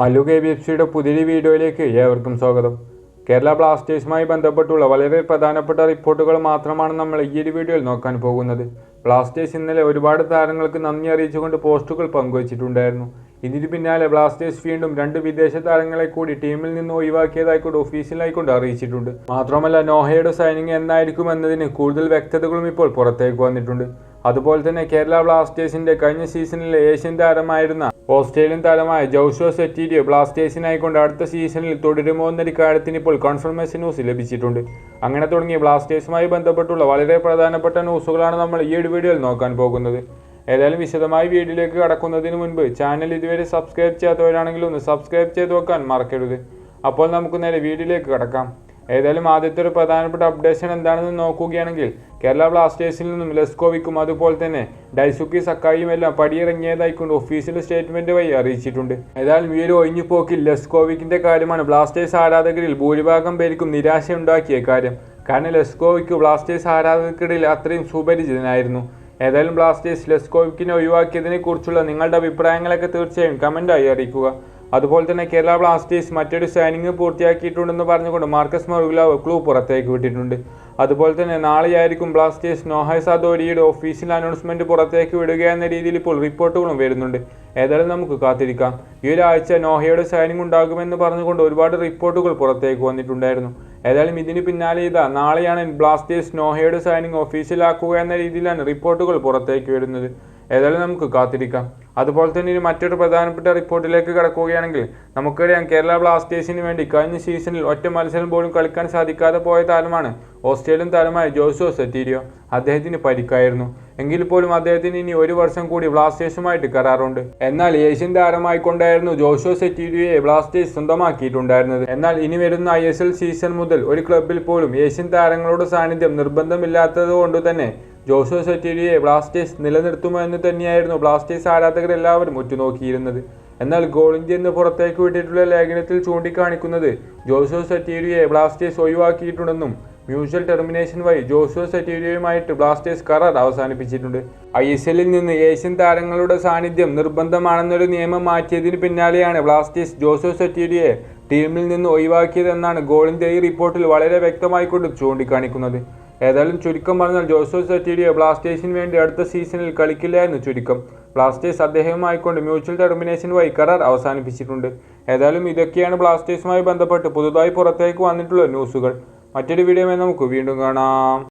Mallu K B F സിയുടെ പുതിയൊരു വീഡിയോയിലേക്ക് ഏവർക്കും സ്വാഗതം. കേരള ബ്ലാസ്റ്റേഴ്സുമായി ബന്ധപ്പെട്ടുള്ള വളരെ പ്രധാനപ്പെട്ട റിപ്പോർട്ടുകൾ മാത്രമാണ് നമ്മൾ ഈ ഒരു വീഡിയോയിൽ നോക്കാൻ പോകുന്നത്. ബ്ലാസ്റ്റേഴ്സ് ഇന്നലെ ഒരുപാട് താരങ്ങൾക്ക് നന്ദി അറിയിച്ചുകൊണ്ട് പോസ്റ്റുകൾ പങ്കുവച്ചിട്ടുണ്ടായിരുന്നു. ഇതിന് പിന്നാലെ ബ്ലാസ്റ്റേഴ്സ് വീണ്ടും രണ്ട് വിദേശ താരങ്ങളെ കൂടി ടീമിൽ നിന്ന് ഒഴിവാക്കിയതായിക്കൊണ്ട് ഒഫീഷ്യലായിക്കൊണ്ട് അറിയിച്ചിട്ടുണ്ട്. മാത്രമല്ല നോഹയുടെ സൈനിങ് എന്നായിരിക്കും എന്നതിന് കൂടുതൽ വ്യക്തതകളും ഇപ്പോൾ പുറത്തേക്ക് വന്നിട്ടുണ്ട്. അതുപോലെ തന്നെ കേരള ബ്ലാസ്റ്റേഴ്സിന്റെ കഴിഞ്ഞ സീസണിലെ ഏഷ്യൻ താരമായിരുന്ന ഓസ്ട്രേലിയൻ താരമായ ജോഷോ സെറ്റീരിയോ ബ്ലാസ്റ്റേഴ്സിനായിക്കൊണ്ട് അടുത്ത സീസണിൽ തുടരുമോ എന്നൊരു കാര്യത്തിന് ഇപ്പോൾ കൺഫർമേഷൻ ന്യൂസ് ലഭിച്ചിട്ടുണ്ട്. അങ്ങനെ തുടങ്ങിയ ബ്ലാസ്റ്റേഴ്സുമായി ബന്ധപ്പെട്ടുള്ള വളരെ പ്രധാനപ്പെട്ട ന്യൂസുകളാണ് നമ്മൾ ഈ ഒരു വീഡിയോയിൽ നോക്കാൻ പോകുന്നത്. ഏതായാലും വിശദമായി വീഡിയോയിലേക്ക് കടക്കുന്നതിന് മുൻപ് ചാനൽ ഇതുവരെ സബ്സ്ക്രൈബ് ചെയ്യാത്തവരാണെങ്കിൽ ഒന്ന് സബ്സ്ക്രൈബ് ചെയ്ത് വെക്കാൻ മറക്കരുത്. അപ്പോൾ നമുക്ക് നേരെ വീഡിയോയിലേക്ക് കടക്കാം. ഏതായാലും ആദ്യത്തെ ഒരു പ്രധാനപ്പെട്ട അപ്ഡേഷൻ എന്താണെന്ന് നോക്കുകയാണെങ്കിൽ കേരള ബ്ലാസ്റ്റേഴ്സിൽ നിന്നും ലെസ്കോവിക്കും അതുപോലെ തന്നെ ഡൈസുക്കി സക്കായിയും എല്ലാം പടിയിറങ്ങിയതായിക്കൊണ്ട് ഒഫീഷ്യൽ സ്റ്റേറ്റ്മെന്റ് വഴി അറിയിച്ചിട്ടുണ്ട്. ഏതായാലും ഈ ഒരു ഒഴിഞ്ഞു പോക്കിൽ ലെസ്കോവിക്കിന്റെ കാര്യമാണ് ബ്ലാസ്റ്റേഴ്സ് ആരാധകരിൽ ഭൂരിഭാഗം പേർക്കും നിരാശയുണ്ടാക്കിയ കാര്യം. കാരണം ലെസ്കോവിക്ക് ബ്ലാസ്റ്റേഴ്സ് ആരാധകർക്കിടയിൽ അത്രയും സുപരിചിതനായിരുന്നു. ഏതായാലും ബ്ലാസ്റ്റേഴ്സ് ലെസ്കോവിക്കിനെ ഒഴിവാക്കിയതിനെ കുറിച്ചുള്ള നിങ്ങളുടെ അഭിപ്രായങ്ങളൊക്കെ തീർച്ചയായും കമന്റായി അറിയിക്കുക. അതുപോലെ തന്നെ കേരള ബ്ലാസ്റ്റേഴ്സ് മറ്റൊരു സൈനിങ് പൂർത്തിയാക്കിയിട്ടുണ്ടെന്ന് പറഞ്ഞുകൊണ്ട് മാർക്കസ് മറുഗ്ലാവ് ക്ലൂ പുറത്തേക്ക് വിട്ടിട്ടുണ്ട്. അതുപോലെ തന്നെ നാളെയായിരിക്കും Blasters Noah Sadaoui official announcement പുറത്തേക്ക് വിടുക എന്ന രീതിയിൽ ഇപ്പോൾ റിപ്പോർട്ടുകളും വരുന്നുണ്ട്. ഏതായാലും നമുക്ക് കാത്തിരിക്കാം. ഈ ഒരാഴ്ച നോഹയുടെ സൈനിങ് ഉണ്ടാകുമെന്ന് പറഞ്ഞുകൊണ്ട് ഒരുപാട് റിപ്പോർട്ടുകൾ പുറത്തേക്ക് വന്നിട്ടുണ്ടായിരുന്നു. ഏതായാലും ഇതിന് പിന്നാലെ ഇതാ നാളെയാണ് ബ്ലാസ്റ്റേഴ്സ് നോഹയുടെ സൈനിങ് ഒഫീഷ്യലാക്കുക എന്ന രീതിയിലാണ് റിപ്പോർട്ടുകൾ പുറത്തേക്ക് വരുന്നത്. ഏതായാലും നമുക്ക് കാത്തിരിക്കാം. അതുപോലെ തന്നെ ഇനി മറ്റൊരു പ്രധാനപ്പെട്ട റിപ്പോർട്ടിലേക്ക് കടക്കുകയാണെങ്കിൽ നമുക്കറിയാം കേരള ബ്ലാസ്റ്റേഴ്സിന് വേണ്ടി കഴിഞ്ഞ സീസണിൽ ഒറ്റ മത്സരം പോലും കളിക്കാൻ സാധിക്കാതെ പോയ താരമാണ് ഓസ്ട്രേലിയൻ താരമായ ജോസോ സെറ്റീരിയോ അദ്ദേഹത്തിന് പരിക്കായിരുന്നു. എങ്കിൽ പോലും അദ്ദേഹത്തിന് ഇനി ഒരു വർഷം കൂടി ബ്ലാസ്റ്റേഴ്സുമായിട്ട് കരാറുണ്ട്. എന്നാൽ ഏഷ്യൻ താരമായിക്കൊണ്ടായിരുന്നു ജോഷോ സെറ്റീരിയോയെ ബ്ലാസ്റ്റേഴ്സ് സ്വന്തമാക്കിയിട്ടുണ്ടായിരുന്നത്. എന്നാൽ ഇനി വരുന്ന ഐ സീസൺ മുതൽ ഒരു ക്ലബിൽ പോലും ഏഷ്യൻ താരങ്ങളുടെ സാന്നിധ്യം നിർബന്ധമില്ലാത്തത് കൊണ്ട് തന്നെ ജോഷോ സെറ്റീരിയെ ബ്ലാസ്റ്റേഴ്സ് നിലനിർത്തുമോ എന്ന് തന്നെയായിരുന്നു ബ്ലാസ്റ്റേഴ്സ് ആരാധകരെല്ലാവരും ഉറ്റുനോക്കിയിരുന്നത്. എന്നാൽ ഗോൾ ഇന്ത്യ എന്ന് പുറത്തേക്ക് വിട്ടിട്ടുള്ള ലേഖനത്തിൽ ചൂണ്ടിക്കാണിക്കുന്നത് ജോഷോ സെറ്റീരിയെ ബ്ലാസ്റ്റേഴ്സ് ഒഴിവാക്കിയിട്ടുണ്ടെന്നും മ്യൂച്വൽ ടെർമിനേഷൻ വഴി ജോഷോ സെറ്റീരിയയുമായിട്ട് ബ്ലാസ്റ്റേഴ്സ് കരാർ അവസാനിപ്പിച്ചിട്ടുണ്ട്. ഐ എസ് എല്ലിൽ നിന്ന് ഏഷ്യൻ താരങ്ങളുടെ സാന്നിധ്യം നിർബന്ധമാണെന്നൊരു നിയമം മാറ്റിയതിന് പിന്നാലെയാണ് ബ്ലാസ്റ്റേഴ്സ് ജോഷോ സെറ്റീരിയെ ടീമിൽ നിന്ന് ഒഴിവാക്കിയതെന്നാണ് ഇന്ത്യ ഈ റിപ്പോർട്ടിൽ വളരെ വ്യക്തമായിക്കൊണ്ട് ചൂണ്ടിക്കാണിക്കുന്നത്. ഏതായാലും ചുരുക്കം പറഞ്ഞാൽ ജോസോ സെറ്റീരിയോ ബ്ലാസ്റ്റേഴ്സിന് വേണ്ടി അടുത്ത സീസണിൽ കളിക്കില്ല എന്ന് ചുരുക്കം. ബ്ലാസ്റ്റേഴ്സ് അദ്ദേഹവുമായിക്കൊണ്ട് മ്യൂച്വൽ ടെർമിനേഷൻ വഴി കരാർ അവസാനിപ്പിച്ചിട്ടുണ്ട്. ഏതായാലും ഇതൊക്കെയാണ് ബ്ലാസ്റ്റേഴ്സുമായി ബന്ധപ്പെട്ട് പുതുതായി പുറത്തേക്ക് വന്നിട്ടുള്ള ന്യൂസുകൾ. മറ്റൊരു വീഡിയോയുമായി നമുക്ക് വീണ്ടും കാണാം.